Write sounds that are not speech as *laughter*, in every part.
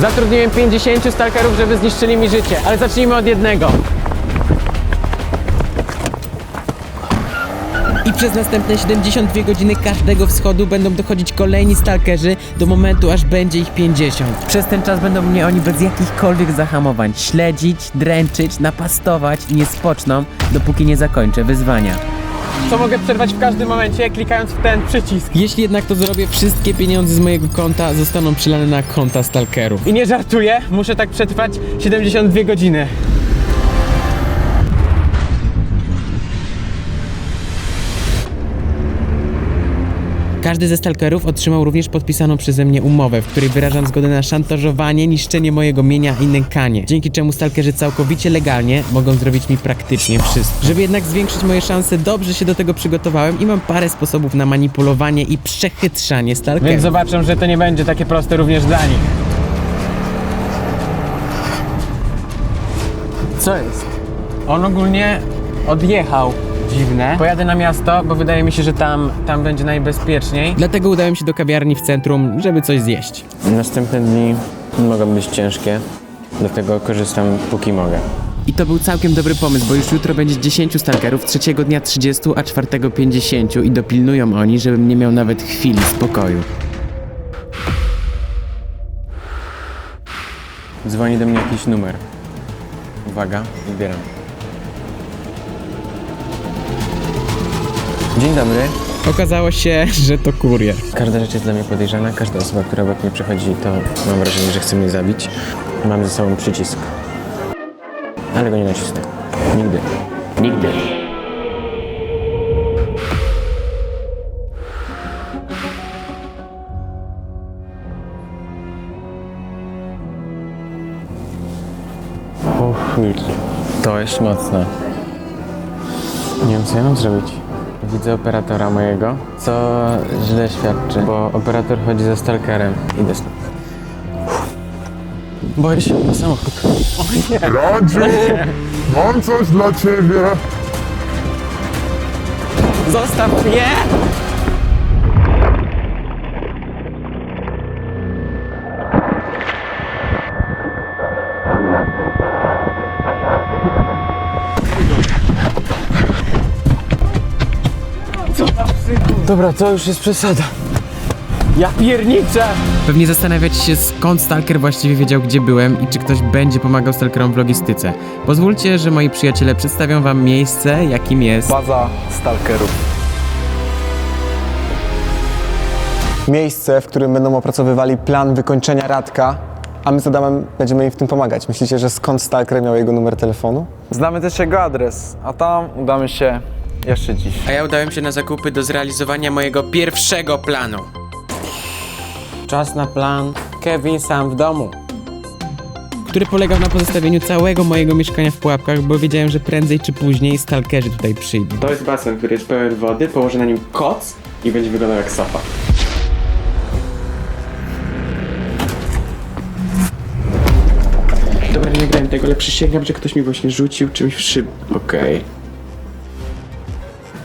Zatrudniłem 50 stalkerów, żeby zniszczyli mi życie, ale zacznijmy od jednego. I przez następne 72 godziny każdego wschodu będą dochodzić kolejni stalkerzy do momentu, aż będzie ich 50. Przez ten czas będą mnie oni bez jakichkolwiek zahamowań śledzić, dręczyć, napastować i nie spoczną, dopóki nie zakończę wyzwania. Co mogę przerwać w każdym momencie, klikając w ten przycisk. Jeśli jednak to zrobię, wszystkie pieniądze z mojego konta zostaną przelane na konta stalkerów. I nie żartuję, muszę tak przetrwać 72 godziny. Każdy ze stalkerów otrzymał również podpisaną przeze mnie umowę, w której wyrażam zgodę na szantażowanie, niszczenie mojego mienia i nękanie, dzięki czemu stalkerzy całkowicie legalnie mogą zrobić mi praktycznie wszystko. Żeby jednak zwiększyć moje szanse, dobrze się do tego przygotowałem i mam parę sposobów na manipulowanie i przechytrzanie stalkerów. Więc zobaczą, że to nie będzie takie proste również dla nich. Co jest? On ogólnie odjechał. Dziwne. Pojadę na miasto, bo wydaje mi się, że tam, tam będzie najbezpieczniej. Dlatego udałem się do kawiarni w centrum, żeby coś zjeść. Następne dni mogą być ciężkie, dlatego korzystam póki mogę. I to był całkiem dobry pomysł, bo już jutro będzie 10 stalkerów, trzeciego dnia 30, a czwartego 50 i dopilnują oni, żebym nie miał nawet chwili spokoju. Dzwoni do mnie jakiś numer. Uwaga, wybieram. Dzień dobry. Okazało się, że to kurier. Każda rzecz jest dla mnie podejrzana, każda osoba, która obok mnie przechodzi, to mam wrażenie, że chce mnie zabić. Mam ze sobą przycisk. Ale go nie nacisnę. Nigdy. Nigdy. Uff, to jest mocne. Nie wiem, co ja mam zrobić. Widzę operatora mojego, co źle świadczy, bo operator chodzi za stalkerem. Idę stąd. Boję się na samochód. O nie! Radziu, mam coś dla ciebie. Zostaw mnie! Dobra, to już jest przesada. Ja pierniczę! Pewnie zastanawiacie się, skąd stalker właściwie wiedział, gdzie byłem i czy ktoś będzie pomagał stalkerom w logistyce. Pozwólcie, że moi przyjaciele przedstawią wam miejsce, jakim jest Baza stalkerów. Miejsce, w którym będą opracowywali plan wykończenia Radka, a my z Adamem będziemy im w tym pomagać. Myślicie, że skąd stalker miał jego numer telefonu? Znamy też jego adres, a tam udamy się jeszcze dziś. A ja udałem się na zakupy do zrealizowania mojego pierwszego planu. Czas na plan. Kevin sam w domu. Który polegał na pozostawieniu całego mojego mieszkania w pułapkach, bo wiedziałem, że prędzej czy później stalkerzy tutaj przyjdą. To jest basen, który jest pełen wody, położę na nim koc i będzie wyglądał jak sofa. Dobra, nie grałem tego, ale przysięgam, że ktoś mi właśnie rzucił czymś w szyb. Okej.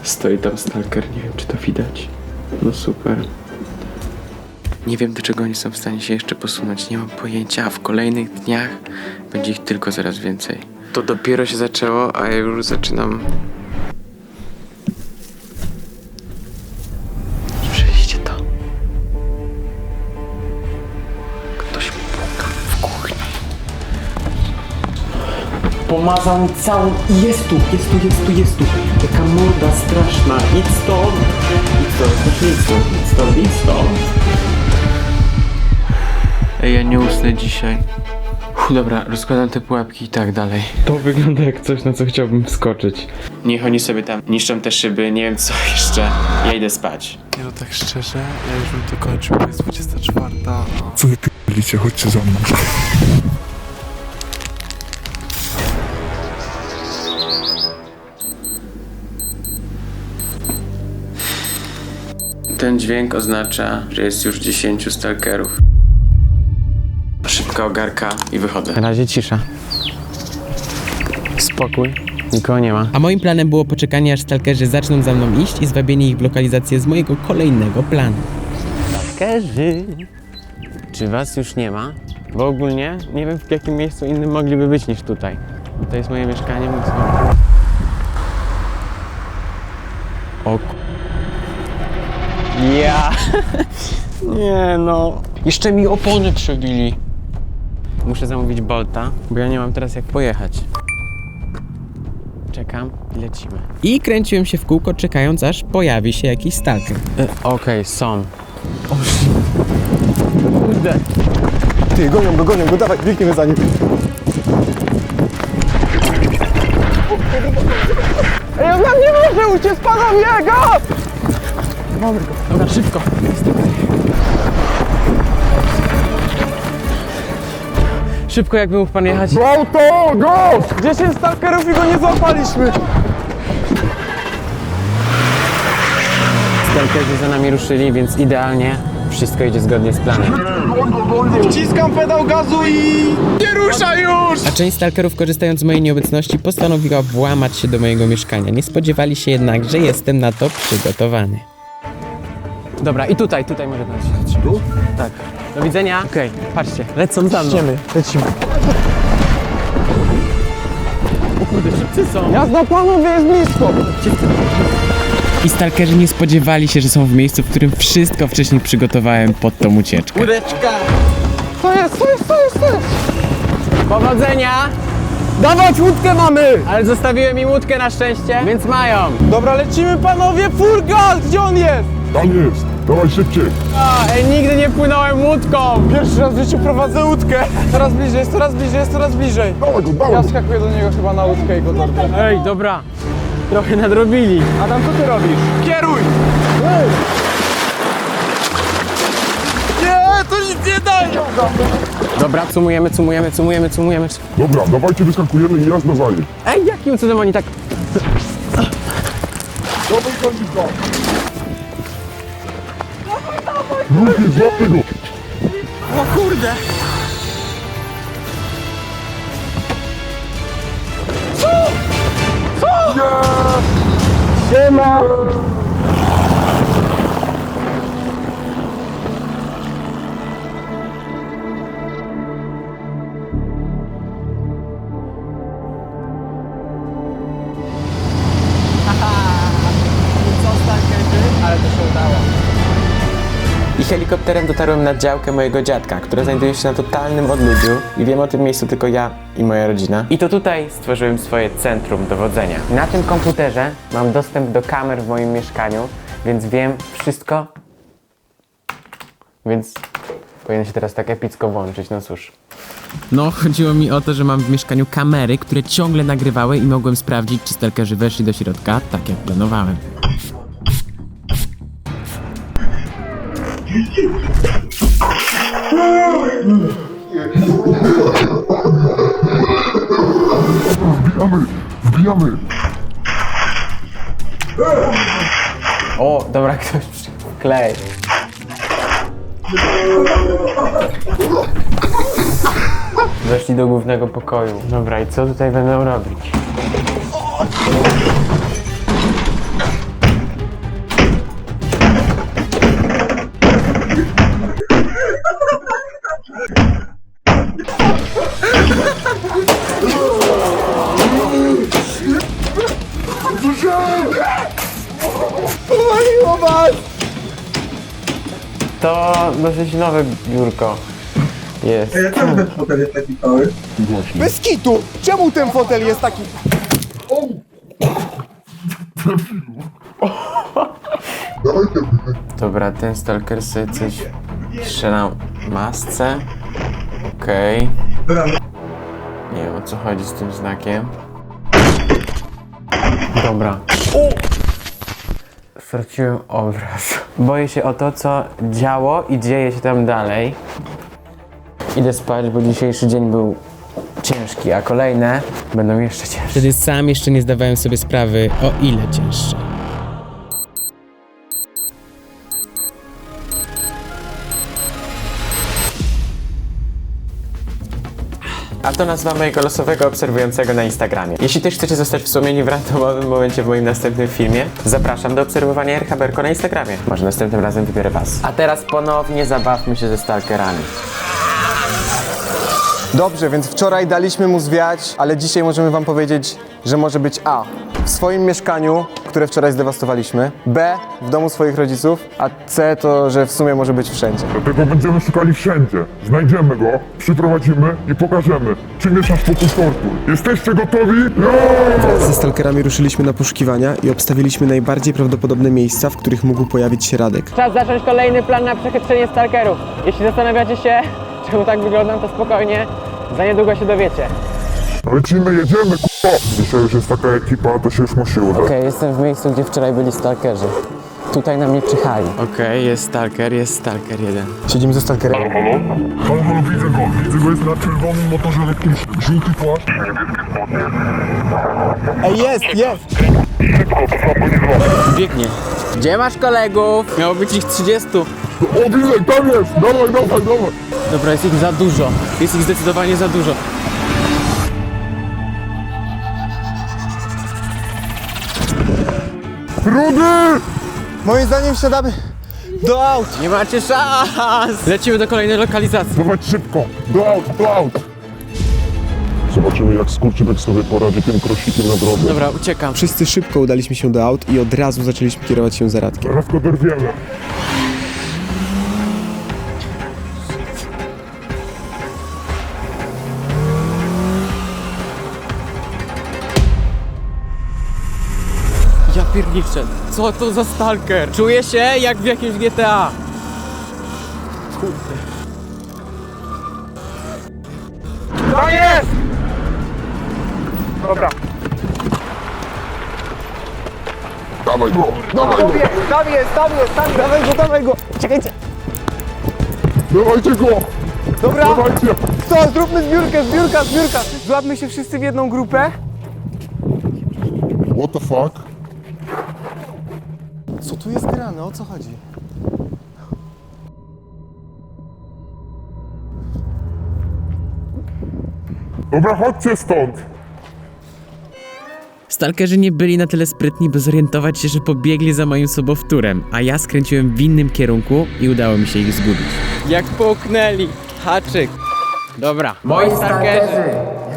Stoi tam stalker, nie wiem czy to widać. No super. Nie wiem, do czego oni są w stanie się jeszcze posunąć, nie mam pojęcia, a w kolejnych dniach będzie ich tylko coraz więcej. To dopiero się zaczęło, a ja już zaczynam... Pomazał całą... Jest tu, jest tu, jest tu, jest tu. Taka morda straszna. Idź stąd. Idź stąd, idź stąd, idź stąd, idź stąd. Ej, ja nie usnę dzisiaj. Uff, dobra, rozkładam te pułapki i tak dalej. To wygląda jak coś, na co chciałbym wskoczyć. Niech oni sobie tam niszczą te szyby, nie wiem co *laughs* jeszcze. Ja idę spać. Nie no tak szczerze, ja już bym to kończył, bo jest 24, a Co wy p***licie, chodźcie za mną. Ten dźwięk oznacza, że jest już 10 stalkerów. Szybka ogarka i wychodzę. Na razie cisza. Spokój. Nikogo nie ma. A moim planem było poczekanie, aż stalkerzy zaczną za mną iść i zwabienie ich w lokalizację z mojego kolejnego planu. Stalkerzy. Czy was już nie ma? Bo ogólnie nie wiem w jakim miejscu innym mogliby być niż tutaj. To jest moje mieszkanie, więc no. O k... Ja! *laughs* Nie no. Jeszcze mi opony przebili. Muszę zamówić Bolta, bo ja nie mam teraz jak pojechać. Czekam i lecimy. I kręciłem się w kółko, czekając aż pojawi się jakiś stalker. E, Okej, są. Kurde. Ty, gonią go, gonią go, dawaj, biegniemy za nim. Może uciec, panowie, go! Dobra, szybko. Szybko, jakby mógł pan jechać. Auto, go! 10 stalkerów i go nie złapaliśmy! Stalkerzy za nami ruszyli, więc idealnie wszystko idzie zgodnie z planem. Wciskam pedał gazu i... Nie rusza już! A część stalkerów, korzystając z mojej nieobecności, postanowiła włamać się do mojego mieszkania. Nie spodziewali się jednak, że jestem na to przygotowany. Dobra, i tutaj, tutaj może się zatrzymać. Tak. Do widzenia. Okej, patrzcie, lecą za mną. Lecimy, lecimy. O kurde, szybcy są. Jazda, panowie, jest blisko! I stalkerzy nie spodziewali się, że są w miejscu, w którym wszystko wcześniej przygotowałem pod tą ucieczkę. Łódeczka. To jest, to jest, to jest, to jest! Powodzenia! Dawać łódkę mamy! Ale zostawiłem im łódkę na szczęście, więc mają. Dobra, lecimy, panowie, full gas! Gdzie on jest? Tam jest! Dawaj szybciej! A, ej, nigdy nie płynąłem łódką. Pierwszy raz w życiu prowadzę łódkę! Coraz bliżej, jest coraz bliżej, jest coraz bliżej. Dawaj go, dawaj Ja go! wskakuję do niego chyba na łódkę i go dorwę. Ej, dobra. Trochę nadrobili. Adam, co ty robisz? Kieruj! Nie, to nic nie daje! Dobra, cumujemy, cumujemy, cumujemy, cumujemy. Dobra, dawajcie, wyskakujemy i jazda za nim. Ej, jakim cudem oni tak... Dawaj, Kandika! Ruchy, złapy go! I helikopterem dotarłem na działkę mojego dziadka, która znajduje się na totalnym odludziu i wiem o tym miejscu tylko ja i moja rodzina. I to tutaj stworzyłem swoje centrum dowodzenia. Na tym komputerze mam dostęp do kamer w moim mieszkaniu, więc wiem wszystko. Więc powinien się teraz tak epicko włączyć, no cóż. No, chodziło mi o to, że mam w mieszkaniu kamery, które ciągle nagrywały i mogłem sprawdzić, czy stalkerzy weszli do środka, tak jak planowałem. Wbijamy! Wbijamy! O, dobra, ktoś klej. Weszli do głównego pokoju. Dobra, i co tutaj będą robić? Dosyć nowe biurko jest. Bez kitu! Czemu ten fotel jest taki... Dobra, ten stalker sobie coś strzelał masce. Okej. Nie wiem o co chodzi z tym znakiem. Dobra. Straciłem obraz. Boję się o to, co działo i dzieje się tam dalej. Idę spać, bo dzisiejszy dzień był ciężki, a kolejne będą jeszcze cięższe. Wtedy sam jeszcze nie zdawałem sobie sprawy, o ile cięższe. To nazwa mojego losowego obserwującego na Instagramie. Jeśli też chcecie zostać wspomnieni w randomowym momencie w moim następnym filmie, zapraszam do obserwowania Ercha Berko na Instagramie. Może następnym razem wybiorę was. A teraz ponownie zabawmy się ze stalkerami. Dobrze, więc wczoraj daliśmy mu zwiać, ale dzisiaj możemy wam powiedzieć, że może być A. W swoim mieszkaniu, które wczoraj zdewastowaliśmy. B. W domu swoich rodziców. A C to, że w sumie może być wszędzie. Dlatego będziemy szukali wszędzie. Znajdziemy go, przyprowadzimy i pokażemy, czym jest nasz pokój tortur. Jesteście gotowi? Wraz ze stalkerami ruszyliśmy na poszukiwania i obstawiliśmy najbardziej prawdopodobne miejsca, w których mógł pojawić się Radek. Czas zacząć kolejny plan na przechytrzenie stalkerów. Jeśli zastanawiacie się, *laughs* czemu tak wyglądam, to spokojnie, za niedługo się dowiecie. Lecimy, jedziemy, k***a! Dzisiaj już jest taka ekipa, to się już musi udać. Okej, jestem w miejscu, gdzie wczoraj byli stalkerzy. Tutaj na mnie czyhali. Okej, jest stalker, jest stalker jeden. Siedzimy ze stalkerami. Halo? Halo, halo, widzę go. Widzę go, jest na czerwonym motorze lekkim, żółty płaszcz. Ej, jest, jest! Biegnie. Gdzie masz kolegów? Miało być ich 30. O, widzę, tam jest! Dawaj, dawaj, dawaj! Dobra, jest ich za dużo. Jest ich zdecydowanie za dużo. Rudy! Moim zdaniem wsiadamy do aut. Nie macie szans! Lecimy do kolejnej lokalizacji. Dawać szybko! Do aut, do aut! Zobaczymy, jak skurczynek sobie poradzi tym krosikiem na drodze. Dobra, uciekam. Wszyscy szybko udaliśmy się do aut i od razu zaczęliśmy kierować się za Radkiem. Zaraz go dorwiemy. Co to za stalker? Czuję się jak w jakimś GTA. Dawaj go, dawaj go! Tam jest, tam jest, tam Dawaj go, dawaj go! Czekajcie! Dawajcie go! Dobra! Dawajcie! To, zróbmy zbiórkę, zbiórka, zbiórka! Złapmy się wszyscy w jedną grupę. What the fuck? Grane? O co chodzi? Dobra, chodźcie stąd! Stalkerzy nie byli na tyle sprytni, by zorientować się, że pobiegli za moim sobowtórem, a ja skręciłem w innym kierunku i udało mi się ich zgubić. Jak połknęli. Haczyk. Dobra. Moi stalkerzy.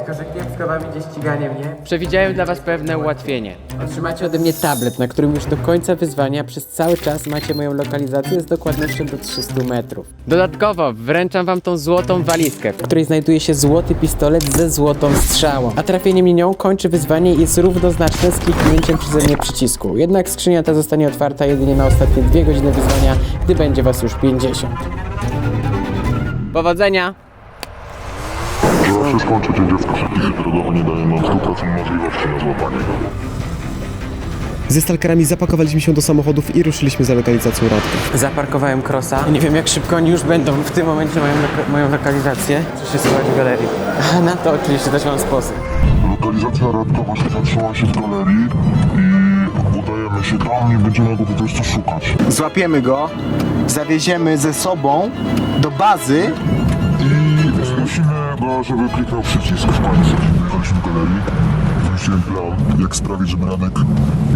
Jako, że kiepsko wam idzie ściganie mnie, przewidziałem dla was pewne ułatwienie. Otrzymacie ode mnie tablet, na którym już do końca wyzwania przez cały czas macie moją lokalizację z dokładnością do 300 metrów. Dodatkowo wręczam wam tą złotą walizkę, w której znajduje się złoty pistolet ze złotą strzałą. A trafienie mnie nią kończy wyzwanie i jest równoznaczne z kliknięciem przeze mnie przycisku. Jednak skrzynia ta zostanie otwarta jedynie na ostatnie dwie godziny wyzwania, gdy będzie was już 50. Powodzenia! Się skończy, dzień dziecko. Przepisy drogowe nie dają nam 100% możliwości na złapanie go. Ze stalkerami zapakowaliśmy się do samochodów i ruszyliśmy za lokalizacją Radka. Zaparkowałem krosa. Nie wiem jak szybko oni już będą w tym momencie mają loka- moją lokalizację. Muszę się schować w galerii. *laughs* A na to oczywiście też mam sposób. Lokalizacja Radka właśnie zatrzymała się w galerii i udajemy się tam i będziemy go po prostu szukać. złapiemy go, zawieziemy ze sobą do bazy. Go, żeby kliknął przycisk w końcu. Do galerii, wymyśliłem plan, jak sprawić, żeby Radek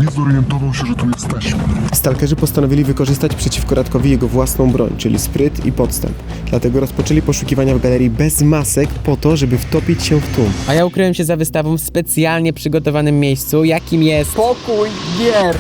nie zorientował się, że tu jesteśmy. Stalkerzy postanowili wykorzystać przeciwko Radkowi jego własną broń, czyli spryt i podstęp. Dlatego rozpoczęli poszukiwania w galerii bez masek po to, żeby wtopić się w tłum. A ja ukryłem się za wystawą w specjalnie przygotowanym miejscu, jakim jest Pokój gier.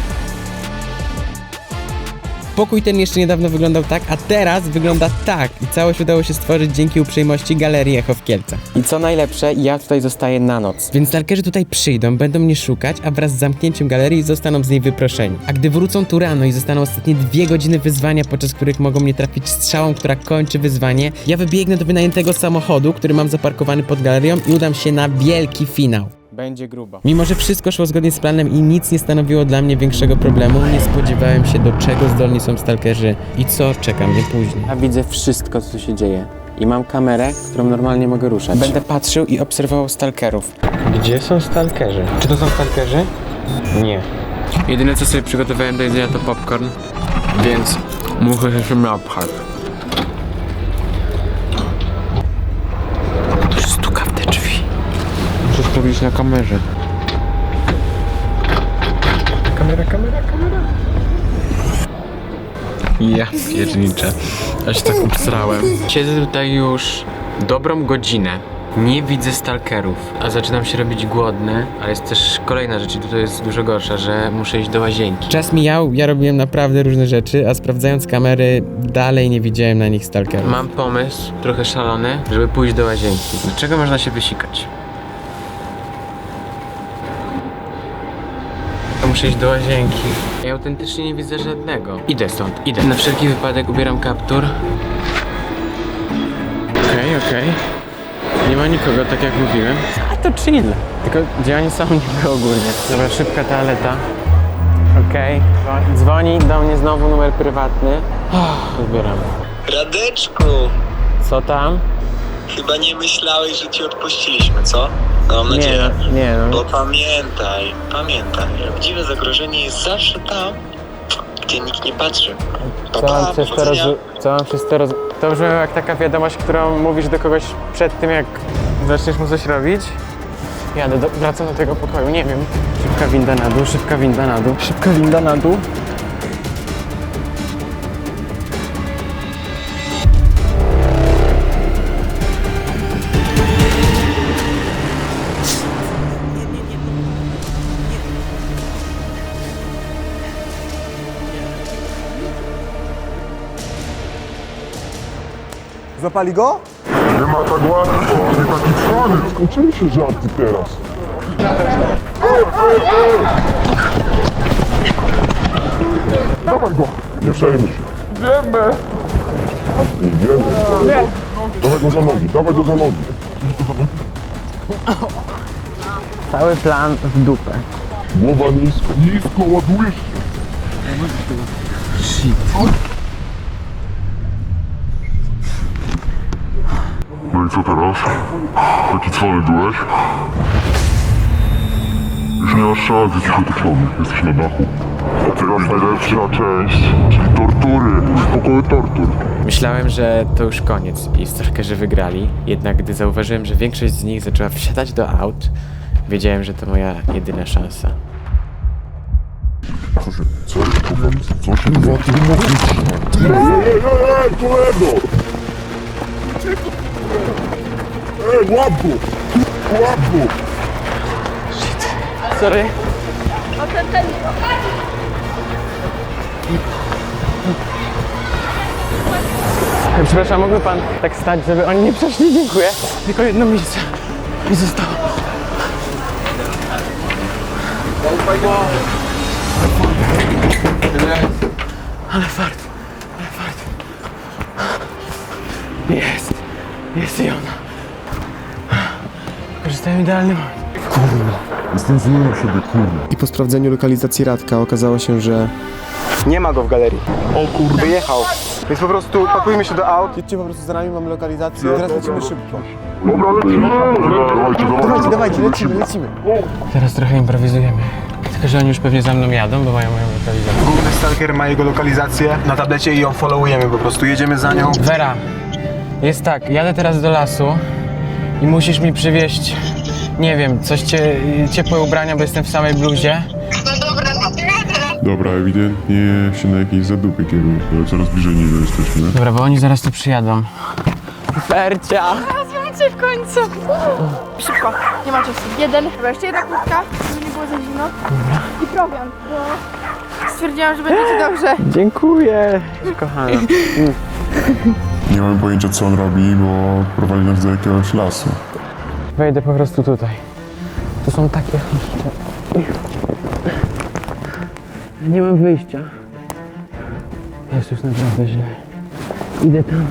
Pokój ten jeszcze niedawno wyglądał tak, a teraz wygląda tak. I całość udało się stworzyć dzięki uprzejmości Galerii Echo w Kielcach. I co najlepsze, ja tutaj zostaję na noc. Więc stalkerzy tutaj przyjdą, będą mnie szukać, a wraz z zamknięciem galerii zostaną z niej wyproszeni. A gdy wrócą tu rano i zostaną ostatnie dwie godziny wyzwania, podczas których mogą mnie trafić strzałą, która kończy wyzwanie, ja wybiegnę do wynajętego samochodu, który mam zaparkowany pod galerią i udam się na wielki finał. Będzie grubo. Mimo, że wszystko szło zgodnie z planem i nic nie stanowiło dla mnie większego problemu, nie spodziewałem się do czego zdolni są stalkerzy i co czeka mnie później. Ja widzę wszystko, co tu się dzieje. I mam kamerę, którą normalnie mogę ruszać. Będę patrzył i obserwował stalkerów. Gdzie są stalkerzy? Czy to są stalkerzy? Nie. Jedyne co sobie przygotowałem do jedzenia to popcorn, więc muszę się napchać. Sprawdzić na kamerze. Kamera, kamera, kamera. Ja pierniczę. Ja się tak obsrałem. Siedzę tutaj już dobrą godzinę. Nie widzę stalkerów, a zaczynam się robić głodny, ale jest też kolejna rzecz i to jest dużo gorsza, że muszę iść do łazienki. Czas mijał, ja robiłem naprawdę różne rzeczy, a sprawdzając kamery, dalej nie widziałem na nich stalkerów. Mam pomysł, trochę szalony, żeby pójść do łazienki. Dlaczego można się wysikać? Muszę iść do łazienki. Ja autentycznie nie widzę żadnego. Idę stąd, idę. Na wszelki wypadek ubieram kaptur. Okej, okej. Nie ma nikogo, tak jak mówiłem. A to chill. Tylko oni są niby ogólnie? Dobra, szybka toaleta. Okej. Dzwoni do mnie znowu numer prywatny. Oh, odbieram. Radeczku, Co tam? chyba nie myślałeś, że ci odpuściliśmy, co? No, mam nadzieję. Nie, nie no. Bo pamiętaj, pamiętaj, prawdziwe zagrożenie jest zawsze tam, gdzie nikt nie patrzy. Pa, Co mam przez to powodzenia. roz... Co mam przez to roz... To brzmi jak taka wiadomość, którą mówisz do kogoś przed tym, jak zaczniesz mu coś robić. Jadę, do... wracam do tego pokoju, nie wiem. Szybka winda na dół, szybka winda na dół, szybka winda na dół. Złapali go? Nie ma tak łatwo, nie taki cwany. Skończyły się żarty teraz. Dawaj go, nie przejmuj się. Idziemy. Idziemy. Dawaj go za nogi, dawaj go za nogi. Cały plan w dupę. Głowa nisko, nisko, ładujesz się. No i co teraz? Taki cwany byłeś? Już nie masz szans, jesteś otoczony, jesteś na dachu. A teraz najlepsza część, czyli tortury, pokoju tortur. Myślałem, że to już koniec i stalkerzy wygrali, jednak gdy zauważyłem, że większość z nich zaczęła wsiadać do aut, wiedziałem, że to moja jedyna szansa. Co się, co, kurwa, co się kurwa, ty mówisz? Ej, ej, ej, ej, kolego! Ej, łap go! Łap! Sorry. Przepraszam, mógłby pan tak stać, żeby oni nie przeszli? Dziękuję. Tylko jedno miejsce mi zostało. Ale fart, ale fart. Jest, jest i ona. Korzystałem idealny moment. Jestem zły na siebie, kurwa. I po sprawdzeniu lokalizacji Radka okazało się, że Nie ma go w galerii. O kurde. Wyjechał. Więc po prostu pakujmy się do aut. jedźcie po prostu za nami, mamy lokalizację. Teraz lecimy szybko. Dobra, lecimy! Dawajcie, Dawajcie, lecimy, lecimy. Teraz trochę improwizujemy. Tylko, że oni już pewnie za mną jadą, bo mają moją lokalizację. Główny stalker ma jego lokalizację na tablecie i ją followujemy po prostu. Jedziemy za nią. Wera, jest tak, jadę teraz do lasu i musisz mi przywieźć, nie wiem, coś cie, ciepłe ubrania, bo jestem w samej bluzie. Dobra, ewidentnie się na jakiejś zadupie kieruje, ale coraz bliżej niego jesteśmy. Dobra, bo oni zaraz tu przyjadą. Fercia! Macie w końcu! Szybko, nie ma czasu. Jeden, chyba jeszcze jedna kurtka, żeby nie było za zimno. I prowiant, bo stwierdziłam, że będzie ci *gasps* dobrze. Dziękuję, kochana. *laughs* Nie mamy pojęcia co on robi, bo prowadzi nas do jakiegoś lasu. Wejdę po prostu tutaj. Tu są takie... Nie mam wyjścia. Jest już naprawdę źle. Idę tam,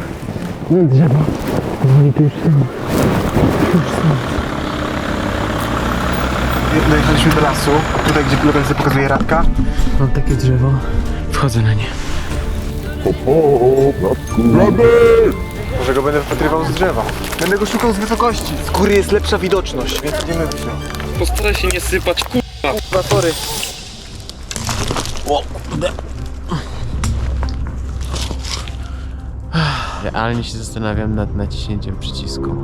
na drzewo. Oni tu już są. Dojechaliśmy do lasu, tutaj gdzie lokalizacja pokazuje Radka. Mam takie drzewo. Wchodzę na nie. O, bratku! Blady! Może go będę wypatrywał z drzewa. Będę go szukał z wysokości. Z góry jest lepsza widoczność, więc idziemy wyżej. Postaraj się nie sypać, ku... Kurwa, sorry. Realnie się zastanawiam nad naciśnięciem przycisku.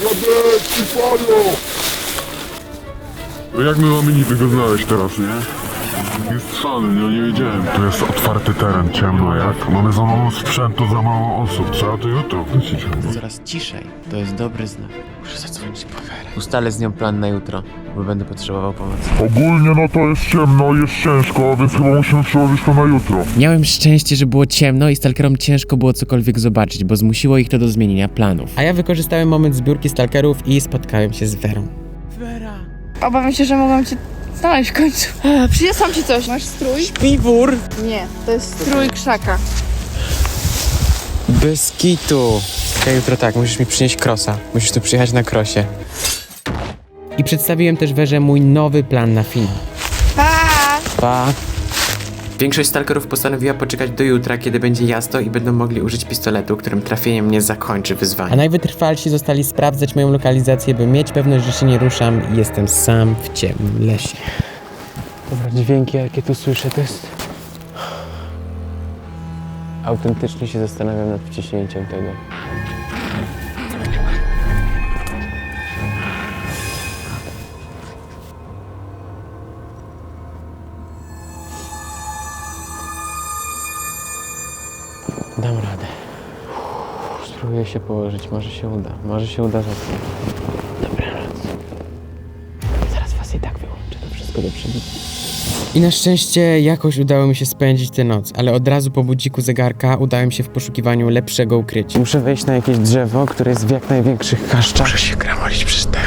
Palą! No jak my mamy niby go znaleźć teraz, nie? Jest szalony, no nie wiedziałem. To jest otwarty teren, ciemno jak. Mamy za mało sprzętu, za mało osób. Trzeba to jutro wrócić. Coraz ciszej. To jest dobry znak. Muszę zadzwonić po Werę. Ustalę z nią plan na jutro, bo będę potrzebował pomocy. Ogólnie no to jest ciemno, jest ciężko, więc chyba musimy przełożyć to na jutro. Miałem szczęście, że było ciemno i stalkerom ciężko było cokolwiek zobaczyć, bo zmusiło ich to do zmienienia planów. A ja wykorzystałem moment zbiórki stalkerów i spotkałem się z Werą. Obawiam się, że mogłam cię znaleźć w końcu. Przyniosłam ci coś. Masz strój? Śpiwór! Nie, to jest strój krzaka. Bez kitu. Ja jutro tak, musisz mi przynieść krosa. Musisz tu przyjechać na krosie. I przedstawiłem też Werze mój nowy plan na film. Pa! Pa! Większość stalkerów postanowiła poczekać do jutra, kiedy będzie jasno i będą mogli użyć pistoletu, którym trafieniem nie zakończy wyzwania. A najwytrwalsi zostali sprawdzać moją lokalizację, by mieć pewność, że się nie ruszam i jestem sam w ciemnym lesie. Dobra, dźwięki jakie tu słyszę, to jest... Autentycznie się zastanawiam nad wciśnięciem tego. Dam radę. Uff, Spróbuję się położyć, może się uda. Może się uda zasnąć. Dobranoc. Zaraz was i tak wyłączę, to wszystko do przodu. I na szczęście jakoś udało mi się spędzić tę noc, ale od razu po budziku zegarka udałem się w poszukiwaniu lepszego ukrycia. Muszę wejść na jakieś drzewo, które jest w jak największych chaszczach. Muszę się gramolić przez te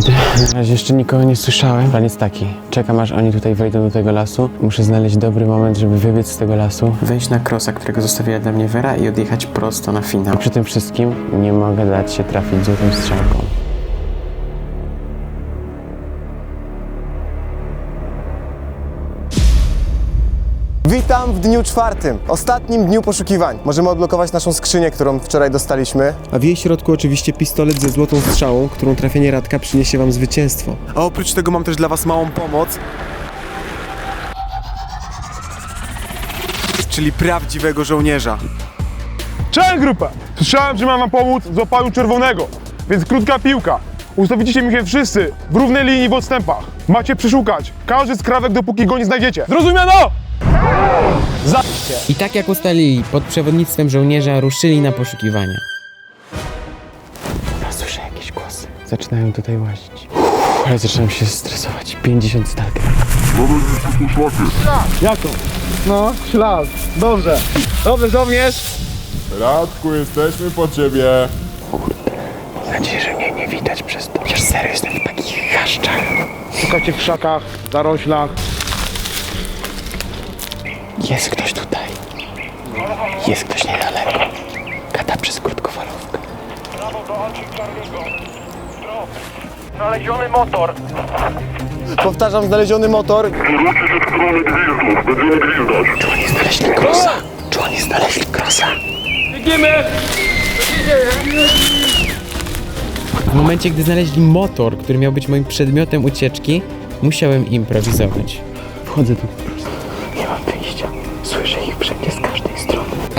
wejdę. Na razie jeszcze nikogo nie słyszałem. Plan jest taki. Czekam aż oni tutaj wejdą do tego lasu. Muszę znaleźć dobry moment, żeby wybiec z tego lasu. Wejść na krosa, którego zostawiła dla mnie Vera i odjechać prosto na finał. I przy tym wszystkim nie mogę dać się trafić złotą strzałką. Witam w dniu czwartym, ostatnim dniu poszukiwań. Możemy odblokować naszą skrzynię, którą wczoraj dostaliśmy. A w jej środku oczywiście pistolet ze złotą strzałą, którą trafienie Radka przyniesie wam zwycięstwo. A oprócz tego mam też dla was małą pomoc. Czyli prawdziwego żołnierza. Cześć grupa! Słyszałem, że mam wam pomóc w złapaniu czerwonego, więc krótka piłka. Ustawicie mi się wszyscy w równej linii w odstępach. Macie przeszukać każdy skrawek, dopóki go nie znajdziecie. Zrozumiano? I tak jak ustalili, pod przewodnictwem żołnierza ruszyli na poszukiwania. Dobra, słyszę jakieś głosy. Zaczynają tutaj łazić. Uff, ale zaczynam się stresować. 50 stalkerów. No, ślad. Dobrze. Dobrze, żołnierz. Radku, jesteśmy po ciebie. Mam nadzieję, że mnie nie widać przez to. Chociaż serio jestem w takich chaszczach. Szukacie w krzakach, zaroślach. Jest ktoś tutaj. Jest ktoś niedaleko. Gada przez krótkofalówkę. Znaleziony motor. Powtarzam, znaleziony motor. Czy oni znaleźli krosa? Czy oni znaleźli krosa? Biegniemy! W momencie, gdy znaleźli motor, który miał być moim przedmiotem ucieczki, musiałem improwizować. Wchodzę tu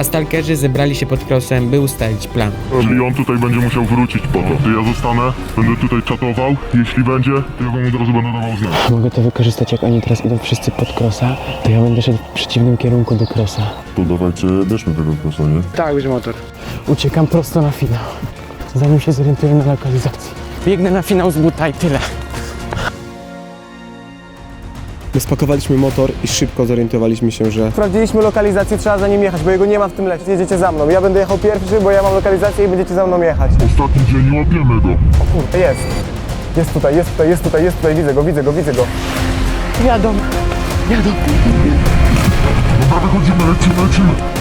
stalkerzy zebrali się pod krosem, by ustalić plan. Czyli on tutaj będzie musiał wrócić po to. Ty ja zostanę, będę tutaj czatował. Jeśli będzie, to ja wam od razu będę dawał znak. Mogę to wykorzystać, jak oni teraz idą wszyscy pod krosa, to ja będę szedł w przeciwnym kierunku do krosa. To dawajcie, bierzmy tego kosa, nie? Tak, będzie motor. Uciekam prosto na finał, zanim się zorientuję na lokalizacji. Biegnę na finał z buta i tyle. My spakowaliśmy motor i szybko zorientowaliśmy się, że Sprawdziliśmy lokalizację, trzeba za nim jechać, bo jego nie ma w tym lesie. Jedziecie za mną. Ja będę jechał pierwszy, bo ja mam lokalizację i będziecie za mną jechać. Ostatni dzień łapiemy go. Kurde, jest. Jest tutaj, jest tutaj, jest tutaj, jest tutaj, widzę go, widzę go, widzę go. Dobra, wychodzimy, lecimy, lecimy.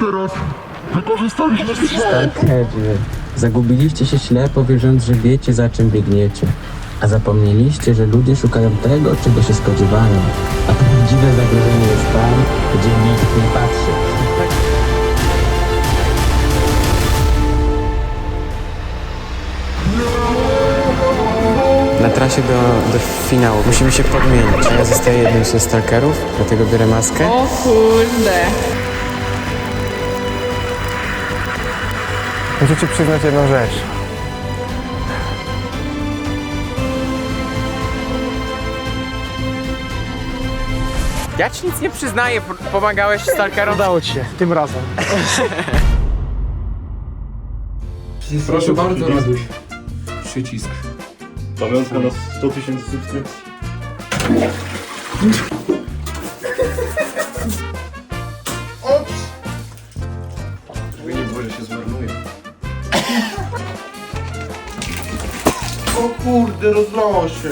Teraz? Wykorzystaliśmy strzał. Stalkerzy, zagubiliście się ślepo, wierząc, że wiecie za czym biegniecie. A zapomnieliście, że ludzie szukają tego, czego się spodziewają. A prawdziwe zagrożenie jest tam, gdzie nikt nie patrzy. Na trasie do, do finału musimy się podmienić. Ja zostaję jednym ze stalkerów, dlatego biorę maskę. O kurde. Muszę ci przyznać jedną rzecz. Ja ci nic nie przyznaję, pomagałeś stalkerom. Udało ci się, tym razem. Proszę bardzo, Raduś. Przycisk. Pamiątka na 100 tysięcy subskrypcji. O kurde, rozlało się.